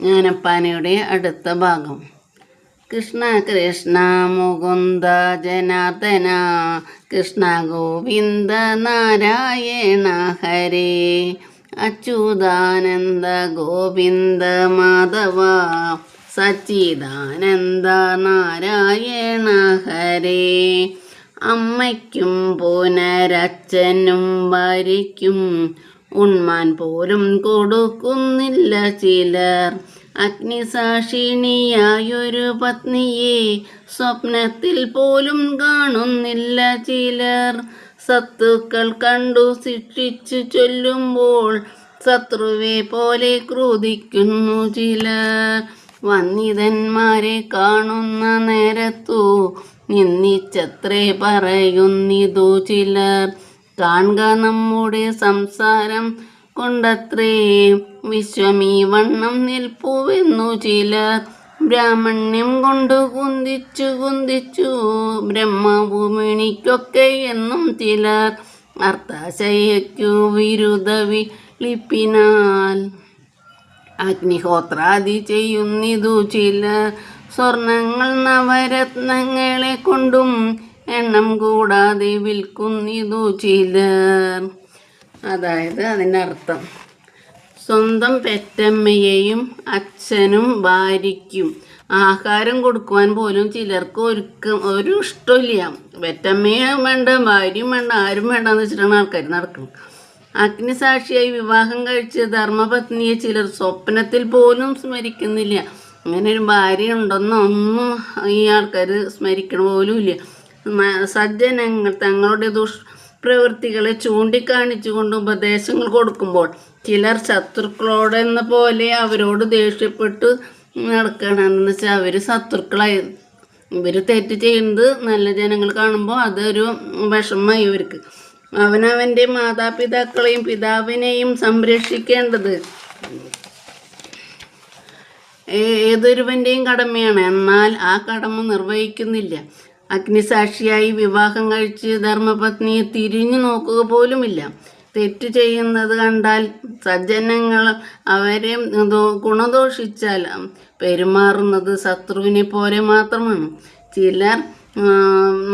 ജ്ഞാനപ്പാനയുടെ അടുത്ത ഭാഗം. കൃഷ്ണ കൃഷ്ണ മുകുന്ദ ജനാർദ്ദന കൃഷ്ണ ഗോവിന്ദ നാരായണ ഹരേ അച്യുതാനന്ദ ഗോവിന്ദ മാധവ സച്ചിദാനന്ദ നാരായണ ഹരേ അമ്മയ്ക്കും പുനരച്ഛനും ഭാര്യയ്ക്കും ഉണ്മാൻ പോലും കൊടുക്കുന്നില്ല ചിലർ. അഗ്നിസാക്ഷിണിയായൊരു പത്നിയെ സ്വപ്നത്തിൽ പോലും കാണുന്നില്ല ചിലർ. സത്തുക്കൾ കണ്ടു ശിക്ഷിച്ചു ചൊല്ലുമ്പോൾ ശത്രുവെ പോലെ ക്രോധിക്കുന്നു ചിലർ. വന്നിതന്മാരെ കാണുന്ന നേരത്തു നിന്നിച്ചത്രേ പറയുന്നിതു ചിലർ. കാണുക നമ്മുടെ സംസാരം കൊണ്ടത്രേ. വിശ്വമീ വണ്ണം നിൽപ്പുവെന്നു ചിലർ ബ്രാഹ്മണ്യം കൊണ്ട് കുന്തിച്ചു കുന്തിച്ചു ബ്രഹ്മഭൂമിണിക്കൊക്കെ എന്നും ചിലർ അർത്ഥാശയയ്ക്കു വിരുദ്ധ വിളിപ്പിനാൽ. അഗ്നിഹോത്രാദി ചെയ്യുന്നിതു ചിലർ സ്വർണങ്ങൾ നവരത്നങ്ങളെ കൊണ്ടും എണ്ണം കൂടാതെ വിൽക്കുന്നിതു ചിലർ. അതായത് അതിനർത്ഥം സ്വന്തം പെറ്റമ്മയെയും അച്ഛനും ഭാര്യയ്ക്കും ആഹാരം കൊടുക്കുവാൻ പോലും ചിലർക്ക് ഒരുക്കം ഒരു ഇഷ്ടമില്ല പെറ്റമ്മയെ വേണ്ട ഭാര്യയും വേണ്ട ആരും വേണ്ടെന്ന് വെച്ചിട്ടാണ് ആൾക്കാർ നടക്കുന്നത്. അഗ്നിസാക്ഷിയായി വിവാഹം കഴിച്ച് ധർമ്മപത്നിയെ ചിലർ സ്വപ്നത്തിൽ പോലും സ്മരിക്കുന്നില്ല. അങ്ങനെ ഒരു ഭാര്യ ഉണ്ടെന്നൊന്നും ഈ ആൾക്കാർ സ്മരിക്കണ പോലും ഇല്ല സജ്ജനങ്ങൾ തങ്ങളുടെ ദുഷ്പ്രവൃത്തികളെ ചൂണ്ടിക്കാണിച്ചുകൊണ്ട് ഉപദേശങ്ങൾ കൊടുക്കുമ്പോൾ ചിലർ ശത്രുക്കളോടെന്ന പോലെ അവരോട് ദേഷ്യപ്പെട്ട് നടക്കണമെന്ന് വെച്ചാൽ അവർ ശത്രുക്കളായി ഇവർ തെറ്റ് ചെയ്യുന്നത് നല്ല ജനങ്ങൾ കാണുമ്പോൾ അതൊരു വിഷമമായി ഇവർക്ക്. അവനവന്റെ മാതാപിതാക്കളെയും പിതാവിനെയും സംരക്ഷിക്കേണ്ടത് ഏതൊരുവന്റെയും കടമയാണ്. എന്നാൽ ആ കടമ നിർവഹിക്കുന്നില്ല. അഗ്നിസാക്ഷിയായി വിവാഹം കഴിച്ച് ധർമ്മപത്നിയെ തിരിഞ്ഞു നോക്കുക പോലുമില്ല. തെറ്റ് ചെയ്യുന്നത് കണ്ടാൽ സജ്ജനങ്ങൾ അവരെ ഗുണദോഷിച്ചാൽ പെരുമാറുന്നത് ശത്രുവിനെ പോലെ മാത്രമാണ്. ചിലർ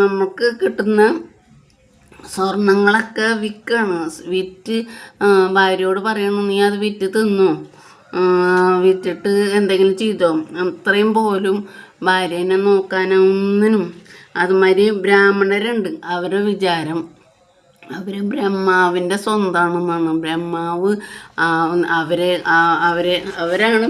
നമുക്ക് കിട്ടുന്ന സ്വർണങ്ങളൊക്കെ വിൽക്കാണ് വിറ്റ് ഭാര്യയോട് പറയണം നീ അത് വിറ്റ് തിന്നോ? വിറ്റിട്ട് എന്തെങ്കിലും ചെയ്തോ? അത്രയും പോലും ഭാര്യേനെ നോക്കാനോ ഒന്നിനും. അതുമാതിരി ബ്രാഹ്മണരുണ്ട്. അവരുടെ വിചാരം അവർ ബ്രഹ്മാവിന്റെ സ്വന്തമാണെന്നാണ് ബ്രഹ്മാവ് അവരെ അവരെ അവരാണ്